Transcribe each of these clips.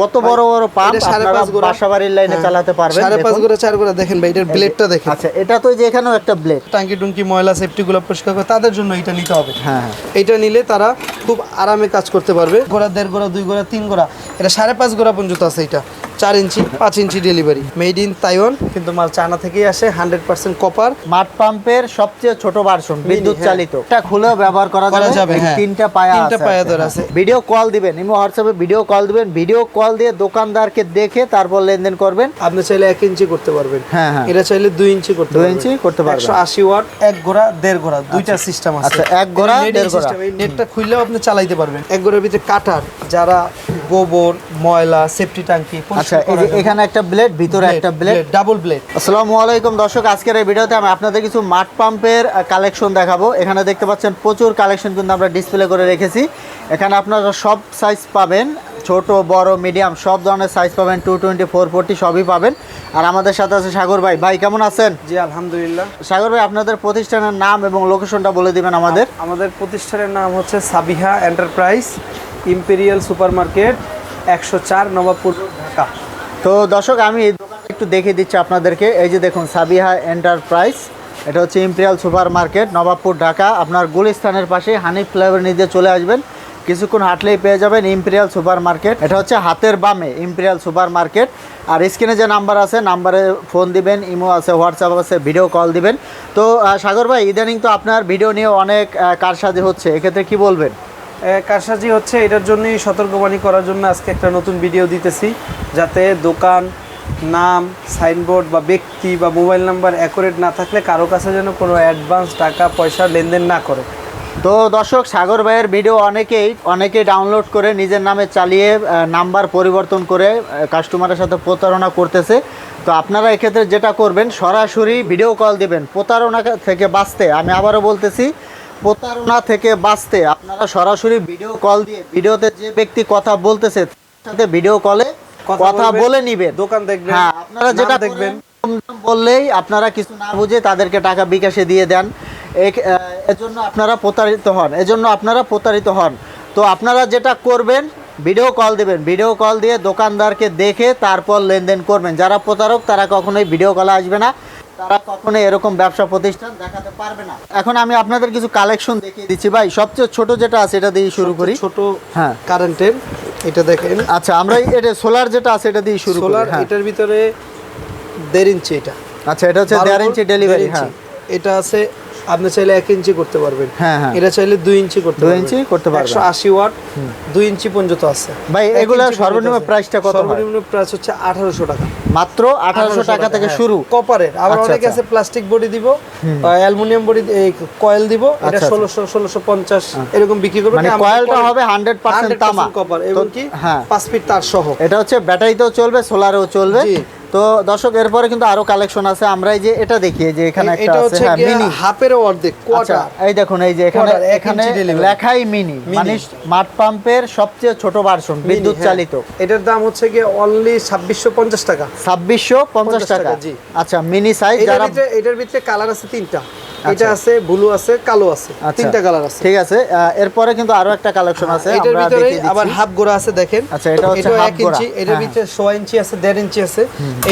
কত বড় বড় পাম্প আপনারা পাঁচ গোড়া। বাসা লাইনে হ্যাঁ, চালাতে পারবেন সাড়ে পাঁচ। গোড়া চার গোড়া দেখেন ভাই এটার ব্লেডটা দেখেন। আচ্ছা এটা তো যে এখানেও একটা ব্লেড টাঙ্কি টুঙ্কি ময়লা সেফটি গুলো পরিষ্কার করে তাদের জন্য এটা নিতে হবে। হ্যাঁ হ্যাঁ। এটা নিলে তারা খুব আরামে কাজ করতে পারবে। গোড়া দেড় গোড়া দুই গোড়া তিন গোড়া এটা সাড়ে পাঁচ গোড়া পর্যন্ত আছে এটা। চার ইঞ্চি পাঁচ inch delivery made in Taiwan কিন্তু মাল চায়না থেকেই আসে হান্ড্রেড পার্সেন্ট কপার মাঠ পাম্পের সবচেয়ে ছোট ভার্সন বিদ্যুৎ হ্যাঁ। চালিত এটা খুলেও ব্যবহার করা যাবে হ্যাঁ। তিনটা পায়া তিনটা পায়া ধরে হ্যাঁ। আছে। ভিডিও কল দিবেন ইমো হোয়াটসঅ্যাপে ভিডিও কল দিবেন ভিডিও কল দিয়ে দোকানদারকে দেখে তারপর লেনদেন করবেন আপনি চাইলে এক ইঞ্চি করতে পারবেন হ্যাঁ, হ্যাঁ। এটা চাইলে দুই ইঞ্চি করতে দুই ইঞ্চি করতে পারবেন। একশো আশি ওয়াট এক গোড়া দেড় গোড়া দুইটা সিস্টেম আছে আচ্ছা, এক net দেড়। এই নেটটা খুললেও আপনি চালাইতে পারবেন এক গোড়ার ভিতরে কাটার যারা গোবর ময়লা সেফটি ট্যাঙ্কি আচ্ছা এই যে এখানে একটা ব্লেড ভিতরে একটা ব্লেড ডাবল ব্লেড আসসালামু আলাইকুম দর্শক আজকের এই ভিডিওতে আমি আপনাদের কিছু মাঠ পাম্পের কালেকশন দেখাবো। এখানে দেখতে পাচ্ছেন প্রচুর কালেকশন কিন্তু আমরা ডিসপ্লে করে রেখেছি। এখানে আপনারা সব সাইজ পাবেন ছোট বড় মিডিয়াম সব ধরনের সাইজ পাবেন টু টোয়েন্টি ফোর ফোরটি সবই পাবেন। আর আমাদের সাথে আছে সাগর ভাই। ভাই কেমন আছেন? জি আলহামদুলিল্লাহ। সাগর ভাই আপনাদের প্রতিষ্ঠানের নাম এবং লোকেশনটা বলে দিবেন আমাদের। আমাদের প্রতিষ্ঠানের নাম হচ্ছে Sabiha enterprise imperial super market একশো চার নবাবপুর, ঢাকা। তো দর্শক, আমি একটু দেখিয়ে দিচ্ছি আপনাদেরকে। এই যে দেখুন, সাবিহা এন্টারপ্রাইজ এটা হচ্ছে imperial super market Nawabpur, Dhaka. আপনার গুলিস্তানের পাশে হানি ফ্লেভার নিয়ে চলে আসবেন। কিছুক্ষণ হাঁটলেই পেয়ে যাবেন ইম্পেরিয়াল সুপার মার্কেট এটা হচ্ছে হাতের বামে ইম্পেরিয়াল সুপার মার্কেট আর স্ক্রিনে যে নাম্বার আছে, নাম্বারে ফোন দিবেন, ইমো আছে, হোয়াটসঅ্যাপ আছে, ভিডিও কল দিবেন। তো সাগর ভাই, ইদানিং তো আপনার ভিডিও নিয়ে অনেক কারসাজি হচ্ছে। এক্ষেত্রে কি বলবেন? কারসাজি হচ্ছে এটার জন্যই সতর্কবাণী করার জন্য আজকে একটা নতুন ভিডিও দিতেছি, যাতে দোকান, নাম সাইনবোর্ড বা ব্যক্তি বা মোবাইল নাম্বার অ্যাকুরেট না থাকলে কারও কাছে যেন কোনো অ্যাডভান্স টাকা, পয়সা লেনদেন না করে। তো দর্শক, সাগর ভাইয়ের ভিডিও অনেকেই অনেকেই ডাউনলোড করে নিজের নামে চালিয়ে নাম্বার পরিবর্তন করে কাস্টমারের সাথে প্রতারণা করতেছে। তো আপনারা এক্ষেত্রে যেটা করবেন, সরাসরি ভিডিও কল দিবেন। প্রতারণা থেকে বাঁচতে আমি আবারও বলতেছি প্রতারণা থেকে বাঁচতে আপনারা সরাসরি ভিডিও কল দিয়ে ভিডিওতে যে ব্যক্তি কথা বলতেছে সাথে ভিডিও কলে কথা বলে নিবেন। দোকান দেখবেন, হ্যাঁ আপনারা যেটা। দেখবেন। বললেই আপনারা কিছু না বুঝে তাদেরকে টাকা বিকাশে দিয়ে দেন। এজন্য আপনারা প্রতারিত হন এজন্য আপনারা প্রতারিত হন। তো আপনারা যেটা করবেন ভিডিও কল দিবেন। ভিডিও কল দিয়ে দোকানদারকে দেখে তারপর লেনদেন করবেন। যারা প্রতারক তারা কখনোই ভিডিও কলে আসবে না। তারা কখনো এরকম ব্যবসা প্রতিষ্ঠান দেখাতে পারবে না। এখন আমি আপনাদের কিছু কালেকশন দেখিয়ে দিচ্ছি ভাই। সবচেয়ে ছোট যেটা আছে এটা দিয়ে শুরু করি। ছোট হ্যাঁ। কারেন্টের এটা দেখেন। আচ্ছা আমরা এটা সোলার যেটা আছে এটা দিয়ে শুরু করি। সোলার হ্যাঁ। এটার ভিতরে দেড় ইঞ্চি এটা। আচ্ছা এটা হচ্ছে দেড় ইঞ্চি ডেলিভারি হ্যাঁ। এটা আছে আপনি চাইলে এক ইঞ্চি করতে পারবেন হ্যাঁ, হ্যাঁ। এটা চাইলে দুই ইঞ্চি করতে দুই ইঞ্চি করতে পারবেন। একশো আশি ওয়াট দুই ইঞ্চি পর্যন্ত আছে ভাই, এগুলা সর্বনিম্ন প্রাইসটা কত সর্বনিম্ন প্রাইস হচ্ছে আঠারোশো টাকা মাত্র আঠারোশো টাকা থেকে হ্যাঁ। শুরু কপারের আবার আচ্ছা, অনেকে আচ্ছা। আছে প্লাস্টিক বডি দিব অ্যালুমিনিয়াম বডি এই কয়েল দিব এটা আচ্ছা। ষোলোশো ষোলোশো পঞ্চাশ এরকম বিক্রি করবে মানে কয়েলটা হবে 100% তামা। কপার এবং কি হ্যাঁ। পাঁচ ফিট তার সহ এটা হচ্ছে ব্যাটারিতেও চলবে সোলারেও চলবে। তো দর্শক এরপরে কিন্তু আরও কালেকশন আছে। আমরা এই যে এটা দেখি যে এখানে একটা আছে হ্যাঁ মিনি হাফের অর্ধেক আচ্ছা কোয়ার্টার এই দেখুন এই যে এখানে এখানে লেখাই মিনি মানে মাঠ পাম্পের সবচেয়ে ছোট ভার্সন বিদ্যুৎ হ্যাঁ। চালিত। এটার দাম হচ্ছে গিয়ে অনলি ছাব্বিশশো পঞ্চাশ টাকা। ছাব্বিশশো পঞ্চাশ টাকা টাকা, জি। আচ্ছা মিনি সাইজ যারা এটার ভিতরে কালার আছে তিনটা। এটা আছে ব্লু আছে কালো আছে আচ্ছা। তিনটা কালার আছে। ঠিক আছে এরপরে কিন্তু আরও একটা কালেকশন আছে এটার ভিতরে আবার হাফ গোড়া আছে দেখেন। আচ্ছা, এটা হচ্ছে গোড়া। ইঞ্চি এটার হ্যাঁ, ভিতরে ইঞ্চি আছে দেড় ইঞ্চি আছে।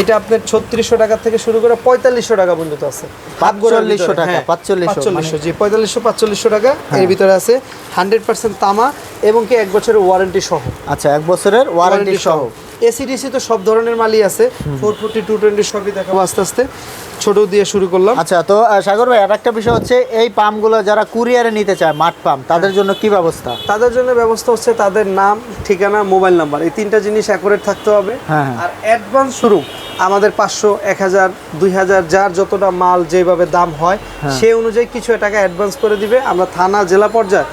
এটা আপনার ছত্রিশশো টাকা থেকে শুরু করে পঁয়তাল্লিশশো টাকা পর্যন্ত আছে। হাফ গোড়ার 4500 টাকা, হ্যাঁ, 4500 4500, জি পঁয়তাল্লিশশো পাঁচচল্লিশশো টাকা। এর ভিতরে আছে হান্ড্রেড পার্সেন্ট তামা এবং কি এক বছরের ওয়ারেন্টি সহ। আচ্ছা এক বছরের ওয়ারেন্টি সহ। এসিডিসি তো সব ধরনের মালই আছে। ফোর ফোরটি টু টোয়েন্টি সবই দেখাবো আস্তে আস্তে। ছোট দিয়ে শুরু করলাম। আচ্ছা তো সাগর ভাই আর একটা বিষয় হচ্ছে এই পাম্পগুলো যারা কুরিয়ারে নিতে চায় মাঠ পাম্প তাদের জন্য কি ব্যবস্থা? তাদের জন্য ব্যবস্থা হচ্ছে তাদের নাম ঠিকানা মোবাইল নাম্বার। এই তিনটা জিনিস অ্যাকুরেট থাকতে হবে। হ্যাঁ, হ্যাঁ। আর অ্যাডভান্স শুরু আমাদের পাঁচশো এক হাজার দুই হাজার যার যতটা মাল যেভাবে দাম হয় হ্যাঁ। সেই অনুযায়ী কিছু টাকা অ্যাডভান্স করে দিবে। আমরা থানা জেলা পর্যায়ে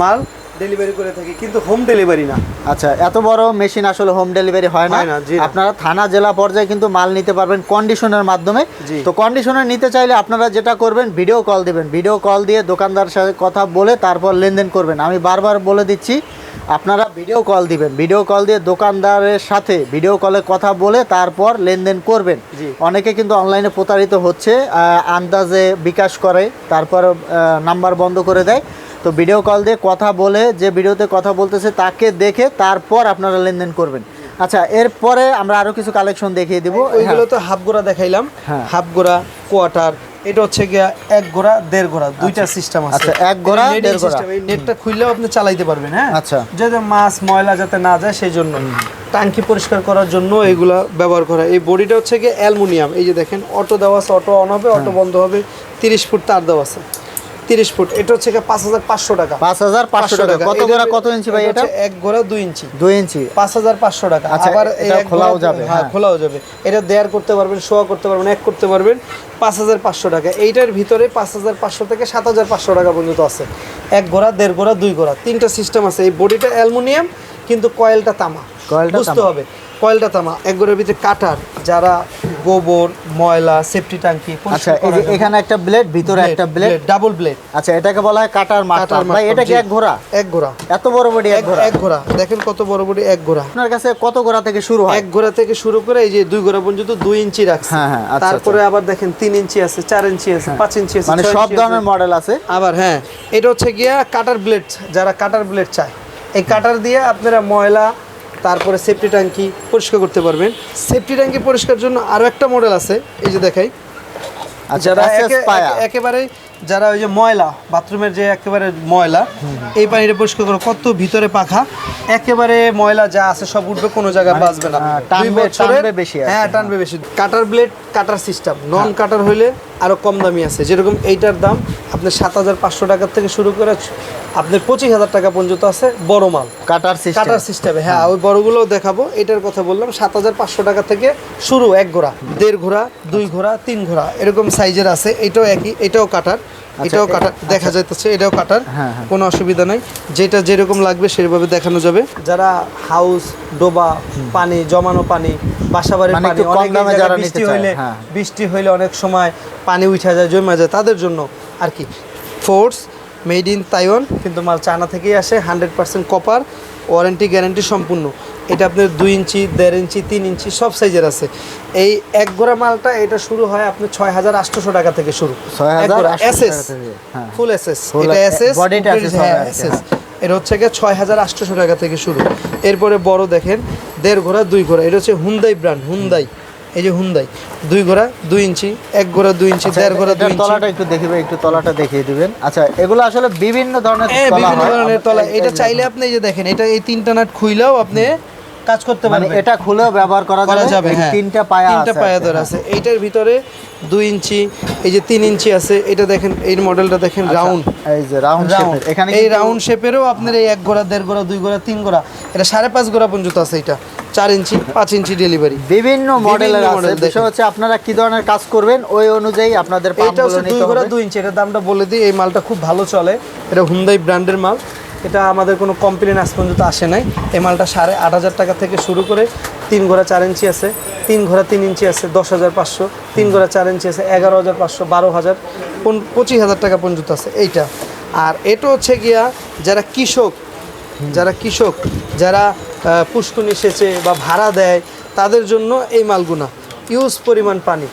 মাল ডেলিভারি করে থাকি কিন্তু হোম। ডেলিভারি না। আচ্ছা এত বড় মেশিন আসলে হোম ডেলিভারি হয় না। আপনারা থানা জেলা পর্যায়ে কিন্তু মাল নিতে পারবেন কন্ডিশনের মাধ্যমে। তো কন্ডিশনার নিতে চাইলে আপনারা যেটা করবেন ভিডিও কল দিবেন। ভিডিও কল দিয়ে দোকানদার সাথে কথা বলে তারপর লেনদেন করবেন। আমি বারবার বলে দিচ্ছি আপনারা ভিডিও কল দিবেন। ভিডিও কল দিয়ে দোকানদারের সাথে ভিডিও কলে কথা বলে তারপর লেনদেন করবেন। অনেকে কিন্তু অনলাইনে প্রতারিত হচ্ছে আন্দাজে বিকাশ করে তারপর নাম্বার বন্ধ করে দেয়। তো ভিডিও কল দিয়ে কথা বলে যে ভিডিওতে কথা বলতেছে তাকে দেখে তারপর আপনারা লেনদেন করবেন। আচ্ছা এরপরে আমরা আরও কিছু কালেকশন দেখিয়ে দিব। ওইগুলো তো হাফ গোড়া দেখাইলাম। হ্যাঁ। হাফ গোড়া কোয়ার্টার এটা হচ্ছে গিয়া এক গোড়া দেড় গোড়া দুইটা সিস্টেম আছে। আচ্ছা, এক গোড়া, দেড় গোড়া। নেটটা খুললেও আপনি চালাইতে পারবেন হ্যাঁ? আচ্ছা। যাতে মাছ ময়লা যাতে না যায় সেই জন্য টাঙ্কি পরিষ্কার করার জন্য এগুলা ব্যবহার করা। এই বডিটা হচ্ছে গিয়ে অ্যালুমিনিয়াম। এই যে দেখেন অটো দেওয়া আছে অটো অন হবে হ্যাঁ। অটো বন্ধ হবে তিরিশ ফুট তার দেওয়া আছে। তিরিশ ফুট এটা হচ্ছে পাঁচ হাজার পাঁচশো টাকা। পাঁচ হাজার পাঁচশো টাকা। কত গোড়া কত ইঞ্চি ভাই এটা এক গোড়া দুই ইঞ্চি। দুই ইঞ্চি। পাঁচ হাজার পাঁচশো টাকা। আচ্ছা, আবার এটা খোলাও যাবে, হ্যাঁ হ্যাঁ। খোলাও যাবে। এটা দেয়ার করতে পারবেন শোয়া করতে পারবেন এক করতে পারবেন। পাঁচ হাজার পাঁচশো টাকা। এইটার ভিতরে পাঁচ হাজার পাঁচশো থেকে সাত হাজার পাঁচশো টাকা পর্যন্ত আছে। এক গোড়া দেড় গোড়া দুই গোড়া। তিনটা সিস্টেম আছে। এই বডিটা অ্যালুমিনিয়াম কিন্তু কয়েলটা তামা। কয়েলটা বুঝতে। হবে। কয়েলটা তামা। এক গোড়ার ভিতরে কাটার যারা গোবর ময়লা সেফটি ট্যাঙ্কি আচ্ছা এই যে এখানে একটা ব্লেড ভিতরে একটা ব্লেড ডাবল ব্লেড আচ্ছা এটাকে বলা হয় কাটার মাটার ভাই এটা কি এক ঘোড়া? এক গোড়া এত বড় বডি এক ঘোড়া? এক ঘোড়া। দেখেন কত বড় বড় এক ঘোড়া। আপনার কাছে কত ঘোড়া থেকে শুরু হয়? এক ঘোড়া থেকে শুরু করে এই যে দুই ঘোড়া পর্যন্ত দুই ইঞ্চি রাখছে। হ্যাঁ, হ্যাঁ, আচ্ছা, তারপরে আবার দেখেন তিন ইঞ্চি আছে চার ইঞ্চি আছে পাঁচ ইঞ্চি আছে মানে সব ধরনের মডেল আছে? আবার হ্যাঁ। এটা হচ্ছে গিয়া কাটার ব্লেড যারা কাটার ব্লেড চায়। এই কাটার দিয়ে আপনারা ময়লা তারপরে সেফটি ট্যাঙ্কি পরিষ্কার করতে পারবেন। সেফটি ট্যাঙ্কি পরিষ্কার জন্য আরও একটা মডেল আছে এই যে দেখাই। যারা একেবারে যারা ওই যে ময়লা বাথরুমের যে একেবারে ময়লা এই পানিটা পরিষ্কার করে কত ভিতরে পাখা। একেবারে ময়লা যা আছে সব উঠবে কোনো জায়গায় বাঁচবে না। টানবে- বেশি হ্যাঁ টানবে বেশি। কাটার ব্লেড কাটার সিস্টেম নন কাটার হইলে আরও কম দামি আছে। যেরকম এইটার দাম আপনার সাত হাজার পাঁচশো টাকার থেকে শুরু করে আপনার পঁচিশ হাজার টাকা পর্যন্ত আছে বড় মাল। কাটার কাটার সিস্টেমে হ্যাঁ ওই বড়গুলোও দেখাবো। এটার কথা বললাম সাত হাজার পাঁচশো টাকা থেকে শুরু এক ঘোড়া দেড় ঘোড়া দুই ঘোড়া তিন ঘোড়া এরকম সাইজের আছে। এটাও একই এটাও কাটার। এটাও এ- কাটার দেখা যাইতেছে এটাও কাটার হ্যাঁ, হ্যাঁ। কোনো অসুবিধা নাই। যেটা যেরকম লাগবে সেভাবে দেখানো যাবে। যারা হাউস ডোবা পানি জমানো পানি বাসাবাড়ির মানে পানি অনেক যারা বৃষ্টি হইলে হ্যাঁ। বৃষ্টি হইলে অনেক সময় পানি উঠা যায় জমা যায় তাদের জন্য আর কি। ফোর্স মেড ইন তাইওয়ান কিন্তু মাল চায়না থেকেই আসে hundred percent copper warranty guarantee সম্পূর্ণ। এটা আপনার দুই ইঞ্চি দেড় ইঞ্চি তিন ইঞ্চি সব সাইজের আছে। এই এক গোড়া মালটা এটা শুরু হয় আপনার ছয় হাজার আটশোশো টাকা থেকে শুরু। এসএস হ্যাঁ। ফুল এসএস এটা এসএস কি, হ্যাঁ। এটা হচ্ছে গিয়ে ছয় হাজার আটশোশো টাকা থেকে শুরু। এরপরে বড় দেখেন দেড় ঘোড়া দুই ঘোড়া এটা হচ্ছে হুন্দাই ব্র্যান্ড হুন্দাই এই যে হুন্দাই দুই ঘোড়া দুই ইঞ্চি এক ঘোড়া দুই ইঞ্চি আচ্ছা, দেড় ঘোড়া দুই ইঞ্চি। তলাটা একটু দেখিবে একটু তলাটা দেখিয়ে দিবেন। আচ্ছা এগুলো আসলে বিভিন্ন ধরনের হ্যাঁ বিভিন্ন ধরনের তলা। এটা চাইলে আপনি এই যে দেখেন এটা এই তিনটা নাট খুইলেও আপনি কাজ করতে মানে পারবেন এটা খুলেও ব্যবহার করা যাবে। হ্যাঁ। তিনটা পায়া তিনটা পায়া ধরে হ্যাঁ। আছে। এইটার ভিতরে দুই ইঞ্চি এই যে তিন ইঞ্চি আছে এটা দেখেন এই মডেলটা দেখেন আচ্ছা, রাউন্ড। এই যে রাউন্ড রাউন্ড। এখানে এই রাউন্ড শেপেরও আপনার এই এক গোড়া দেড় গোড়া দুই গোড়া তিন গোড়া এটা সাড়ে পাঁচ গোড়া পর্যন্ত আছে এটা চার ইঞ্চি পাঁচ ইঞ্চি ডেলিভারি বিভিন্ন মডেলের আছে। বিষয় হচ্ছে আপনারা কি ধরনের কাজ করবেন ওই অনুযায়ী আপনাদের এটা হচ্ছে দুই গোড়া দুই ইঞ্চি এটার দামটা বলে দিই এই মালটা খুব ভালো চলে। এটা হুন্দাই ব্র্যান্ডের মাল। এটা আমাদের কোনো কমপ্লেন আজ পর্যন্ত আসে নাই। এই মালটা সাড়ে আট হাজার টাকা থেকে শুরু করে তিন ঘোড়া চার ইঞ্চি আছে, তিন ঘোড়া তিন ইঞ্চি আছে, দশ হাজার পাঁচশো, তিন ঘোড়া চার ইঞ্চি আছে, এগারো হাজার পাঁচশো, বারো হাজার পঁচিশ হাজার টাকা পর্যন্ত আছে এইটা। আর এটা হচ্ছে গিয়া যারা কৃষক যারা কৃষক, যারা পুষ্কুনি সেচে বা ভাড়া দেয়, তাদের জন্য এই মালগুনা। ইউজ পরিমাণ পানি,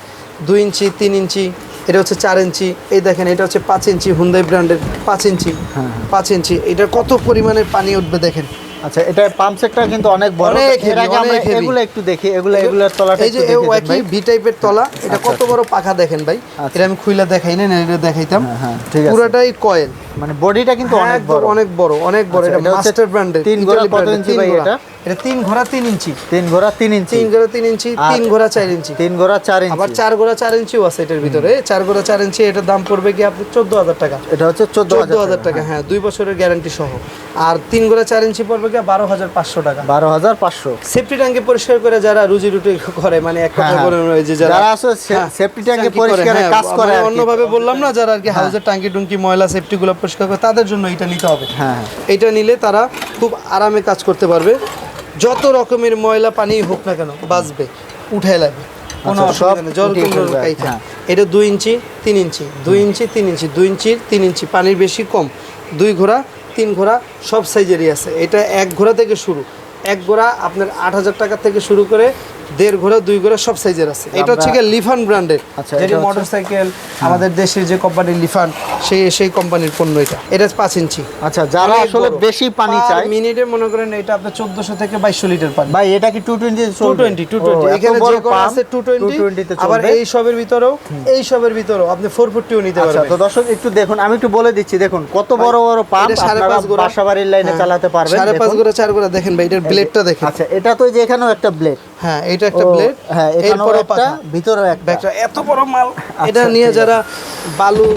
দুই ইঞ্চি, তিন ইঞ্চি এটা হচ্ছে চার ইঞ্চি এই দেখেন এটা হচ্ছে পাঁচ ইঞ্চি হুন্দাই ব্র্যান্ডের পাঁচ ইঞ্চি। পাঁচ ইঞ্চি এটা কত পরিমাণে পানি উঠবে দেখেন? আচ্ছা এটা পাম্প সেটটা কিন্তু অনেক বড়। অনেক এর আগে আমরা এগুলো একটু দেখি এগুলো এগুলোর তলাটা এই যে এই ওয়াকি। ভি টাইপের তলা এটা কত বড় পাখা দেখেন ভাই? আচ্ছা। এটা আমি খুইলা দেখাই না এটা দেখাইতাম। হ্যাঁ, হ্যাঁ, ঠিক আছে। পুরোটাই কয়েল মানে বডিটা কিন্তু অনেক বড়। অনেক বড় অনেক বড়। এটা মাস্টার ব্র্যান্ডের তিন ঘোড়া কত ইঞ্চি ভাই এটা? এটা ঘোড়া ইঞ্চি ঘোড়া ইঞ্চি ঘোড়া ইঞ্চি ঘোড়া ইঞ্চি ঘোড়া আবার ইঞ্চি ঘোড়া ইঞ্চিও আছে এটার ভিতরে। ঘোড়া ইঞ্চি এটার দাম পড়বে কি আপনি চোদ্দ হাজার টাকা? এটা হচ্ছে চোদ্দ চোদ্দ হাজার টাকা হ্যাঁ দুই বছরের গ্যারান্টি সহ। আর ঘোড়া ইঞ্চি পড়বে কি বারো হাজার পাঁচশো টাকা? বারো হাজার পাঁচশো। সেফটি ট্যাঙ্কে পরিষ্কার করে যারা রুজি রুটি করে মানে এক কথা হ্যাঁ, বলে যে যারা আছে সে- হ্যাঁ, ট্যাঙ্কে ট্যাঙ্কি করে, পরিষ্কারের হ্যাঁ, কাজ করে। অন্যভাবে বললাম না যারা আর কি হাউসের টাঙ্কি টুঙ্কি ময়লা সেফটি গুলো পরিষ্কার করে তাদের জন্য এটা নিতে হবে। হ্যাঁ। এটা নিলে তারা খুব আরামে কাজ করতে পারবে। যত রকমের ময়লা পানি হোক না কেন বাঁচবে উঠে লাগবে। কোনো আচ্ছা, অসুবিধা নেই। জল। এটা দুই ইঞ্চি তিন ইঞ্চি দুই ইঞ্চি তিন ইঞ্চি দুই ইঞ্চির তিন ইঞ্চি। পানির বেশি কম। দুই ঘোড়া তিন ঘোড়া সব সাইজেরই আছে। এটা এক ঘোড়া থেকে শুরু। এক ঘোড়া আপনার আট হাজার টাকা থেকে শুরু করে দেড় ঘোড়া দুই ঘোড়া সব সাইজের আছে। এটা হচ্ছে গিয়ে লিফান ব্র্যান্ডের আচ্ছা, যেটি মোটরসাইকেল আমাদের দেশের যে কোম্পানির লিফান সেই সেই কোম্পানির পণ্য এটা। এটা পাঁচ ইঞ্চি। আচ্ছা যারা আসলে বেশি পানি চায় মিনিটে মনে করেন এটা আপনার চোদ্দশো থেকে বাইশশো লিটার পানি। ভাই এটা কি two twenty two twenty two twenty এখানে যে কোনো আছে টু টোয়েন্টি আবার এই সবের ভিতরেও এই সবের ভিতরেও আপনি ফোর ফোরটিও নিতে আচ্ছা পারবেন। তো দর্শক একটু দেখুন আমি একটু বলে দিচ্ছি দেখুন কত বড় বড় পাম্প সাড়ে আপনারা পাঁচ গোড়া। বাসা বাড়ির লাইনে হ্যাঁ। চালাতে পারবেন সাড়ে পাঁচ। গোড়া চার গোড়া দেখেন ভাই এটার ব্লেডটা দেখেন। আচ্ছা এটা তো যে এখানেও একটা ব্লেড হ্যাঁ এটা একটা ব্লেড হ্যাঁ এরপরে একটা ভিতরেও একটা। এত বড় মাল এটা আচ্ছা, নিয়ে যারা বালু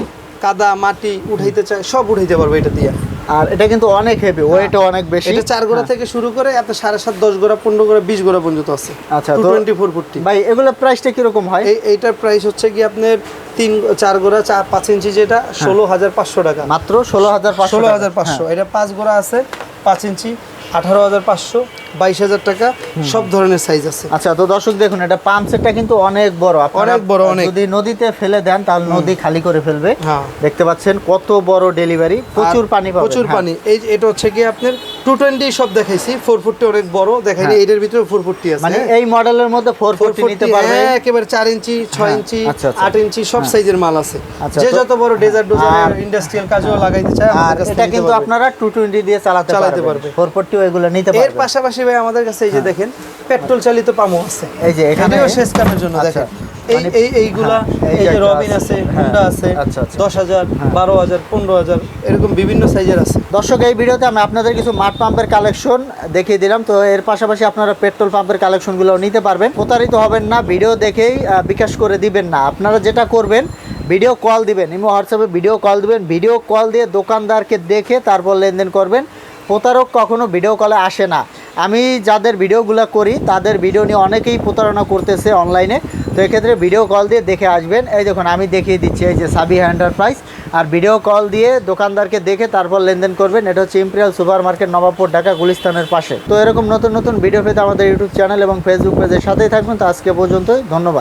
কাদা মাটি উঠাইতে চায় সব উঠাইতে পারবে এটা দিয়ে। আর এটা কিন্তু অনেক হেভি ওয়েটও অনেক বেশি। এটা চার গোড়া থেকে শুরু করে আপনার সাড়ে সাত দশ গোড়া পনেরো গোড়া বিশ গোড়া পর্যন্ত আছে। আচ্ছা, টোয়েন্টি ফোর ফোরটি ভাই এগুলো প্রাইসটা কীরকম হয়? এই এইটার প্রাইস হচ্ছে কি আপনার তিন চার গোড়া চার পাঁচ ইঞ্চি যেটা ষোলো হাজার পাঁচশো টাকা। মাত্র ষোলো হাজার ষোলো হাজার পাঁচশো এটা পাঁচ গোড়া আছে পাঁচ ইঞ্চি। আঠারো হাজার পাঁচশো বাইশ হাজার টাকা সব ধরনের সাইজ আছে। আচ্ছা তো দর্শক দেখুন এটা পাম্প সেটটা কিন্তু অনেক বড়। অনেক বড়, অনেক। যদি নদীতে ফেলে দেন তাহলে নদী খালি করে ফেলবে। হ্যাঁ। দেখতে পাচ্ছেন কত বড় ডেলিভারি প্রচুর পানি প্রচুর হ্যাঁ। পানি। এই এটা হচ্ছে কি আপনার টু টোয়েন্টি সব দেখাইছি ফোর ফুটটি অনেক বড় দেখাইনি হ্যাঁ। ভিতরে ফোর ফুটটি আছে। মানে এই মডেলের মধ্যে ফোর ফোরটি নিতে পারবে হ্যাঁ, একেবারে চার ইঞ্চি ছয় হ্যাঁ, ইঞ্চি আচ্ছা, আচ্ছা। আট ইঞ্চি সব সাইজের মাল আছে। আচ্ছা, যে যত বড় ডেজার্ট ডোজার ইন্ডাস্ট্রিয়াল কাজেও লাগাইতে চায় আর এটা কিন্তু আপনারা টু টোয়েন্টি দিয়ে চালাতে চালাতে পারবে পারবে। ফোর ফোরটিও এগুলো নিতে এর পাশাপাশি ভাই আমাদের কাছে এই যে দেখেন পেট্রোল চালিত পামও আছে। এই যে এখানে এটাও শেষ কামের জন্য দেখেন। এই মানে- এই এইগুলা হ্যাঁ, এই এই যে যে রবিন আছে, হ্যাঁ, হুন্ডা আছে আচ্ছা, আচ্ছা। দশ হাজার বারো হাজার পনেরো হাজার এরকম বিভিন্ন সাইজের আছে। দর্শক এই ভিডিওতে আমি আপনাদের কিছু মাঠ পাম্পের কালেকশন দেখিয়ে দিলাম। তো এর পাশাপাশি আপনারা পেট্রোল পাম্পের কালেকশনগুলো নিতে পারবেন। প্রতারিত হবেন না ভিডিও দেখেই বিকাশ করে দিবেন না। আপনারা যেটা করবেন ভিডিও কল দিবেন। ইমো হোয়াটসঅ্যাপে ভিডিও কল দিবেন। ভিডিও কল দিয়ে দোকানদারকে দেখে তারপর লেনদেন করবেন। প্রতারক কখনো ভিডিও কলে আসে না। আমি যাদের ভিডিওগুলো করি তাদের ভিডিও নিয়ে অনেকেই প্রতারণা করতেছে অনলাইনে তো এক্ষেত্রে ভিডিও কল দিয়ে দেখে আসবেন। এই দেখুন, আমি দেখিয়ে দিচ্ছি, এই যে সাবি এন্টারপ্রাইজ আর ভিডিও কল দিয়ে দোকানদারকে দেখে তারপর লেনদেন করবেন। এটা হচ্ছে imperial super market Nawabpur Dhaka গুলিস্তানের পাশে। তো এরকম নতুন নতুন ভিডিও পেতে আমাদের ইউটিউব চ্যানেল এবং ফেসবুক পেজের সাথেই থাকবেন। তো আজকে পর্যন্তই, ধন্যবাদ।